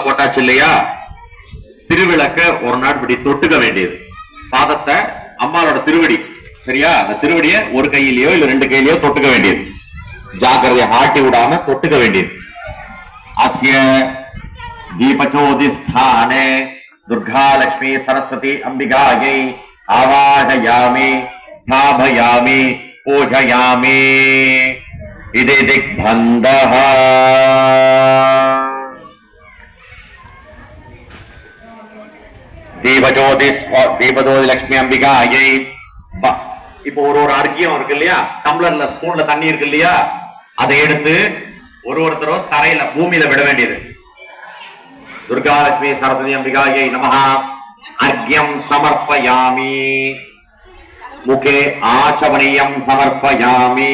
டம்ளர்ல போட்டாச்சு இல்லையா? திருவிளக்க ஒரு நாள் இப்படி தொட்டுக்க வேண்டியது. பாதத்தை அம்மாவோட திருவடி சரியா? அந்த திருவடிய ஒரு கையிலயோ இல்ல ரெண்டு கையிலயோ தொட்டுக்க வேண்டியது. ஜாக்கிரதைய ஆட்டி விடாம தொட்டுக்க வேண்டியது. அஸ்ய தீபச்சோதிஸ்தானே துர்கா லட்சுமி சரஸ்வதி அம்பிகாயை ஆவாடயாமி ஸ்தாபயாமி பூஜயாமி. இது திக்பந்தः தீபஜோதி தீபஜோதி லட்சுமி அம்பிகா ஐயை இப்போ ஒரு ஒரு அர்க்கியம் இருக்கு இல்லையா? டம்ளர்ல ஸ்பூன்ல தண்ணி இருக்கு இல்லையா? அதை எடுத்து ஒரு ஒருத்தரும் தரையில பூமியில விட வேண்டியது. துர்கா லட்சுமி சரஸ்வதி அம்பிகாயை நமஹா அர்க்கியம் சமர்ப்பயாமி. முகே ஆச்சமணியம் சமர்ப்பயாமி.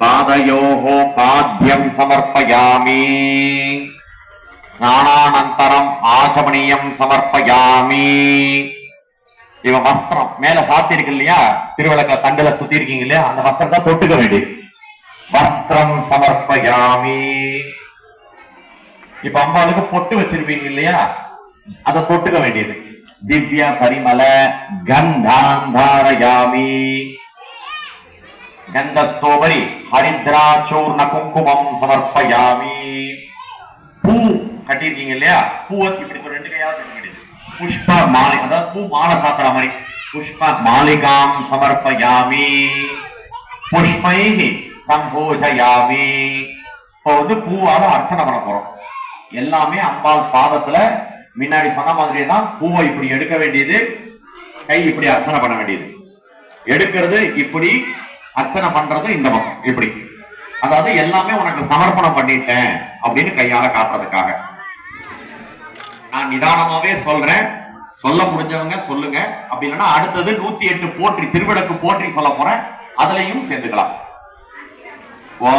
பாதயோः பாத்யம் சமர்ப்பயாமி. ஸ்நானானந்தரம் சுப்பிரமணியம் சமர்ப்பயாமி. இவன் வஸ்திரம். மேல சாத்தி இருக்கு இல்லையா? திருவிளக்க தண்டல சுத்தி இருக்கீங்க இல்லையா? அந்த வஸ்திரத்தை தொட்டுக்க வேண்டியது வஸ்திரம் சமர்ப்பயாமி. இப்ப அம்பாளுக்கு பொட்டு வச்சிருப்பீங்க இல்லையா? அதை தொட்டுக்க வேண்டியது. திவ்யா பரிமல கந்தாந்தாரயாமி. கந்தஸ்தோபரி ஹரித்ராச்சூர்ண குங்குமம் சமர்ப்பயாமி. பூ கட்டியிருக்கீங்க இல்லையா? பூவை இப்படி புஷ்பா ரெண்டு புஷ்ப மாலை அதாவது பூ மாலை சாத்துற மாதிரி. புஷ்ப மாலிகாம் சமர்ப்பயாமி. புஷ்பை சம்போஜயாமி. இப்போ வந்து பூவால அர்ச்சனை பண்ண போறோம். எல்லாமே அம்பாள் பாதத்துல முன்னாடி சொன்ன மாதிரியே தான் பூவை இப்படி எடுக்க வேண்டியது கை இப்படி அர்ச்சனை பண்ண வேண்டியது. எடுக்கிறது இப்படி அர்ச்சனை பண்றது இந்த பக்கம் இப்படி. அதாவது எல்லாமே உனக்கு சமர்ப்பணம் பண்ணிட்டேன் அப்படின்னு கையால காட்டுறதுக்காக. நான் நிதானமாவே சொல்றேன். சொல்ல முடிஞ்சவங்க சொல்லுங்க. அப்படி இல்லைன்னா அடுத்தது நூத்தி எட்டு போற்றி திருவிளக்கு போற்றி சொல்ல போறேன். அதுலயும் சேர்ந்துக்கலாம். வா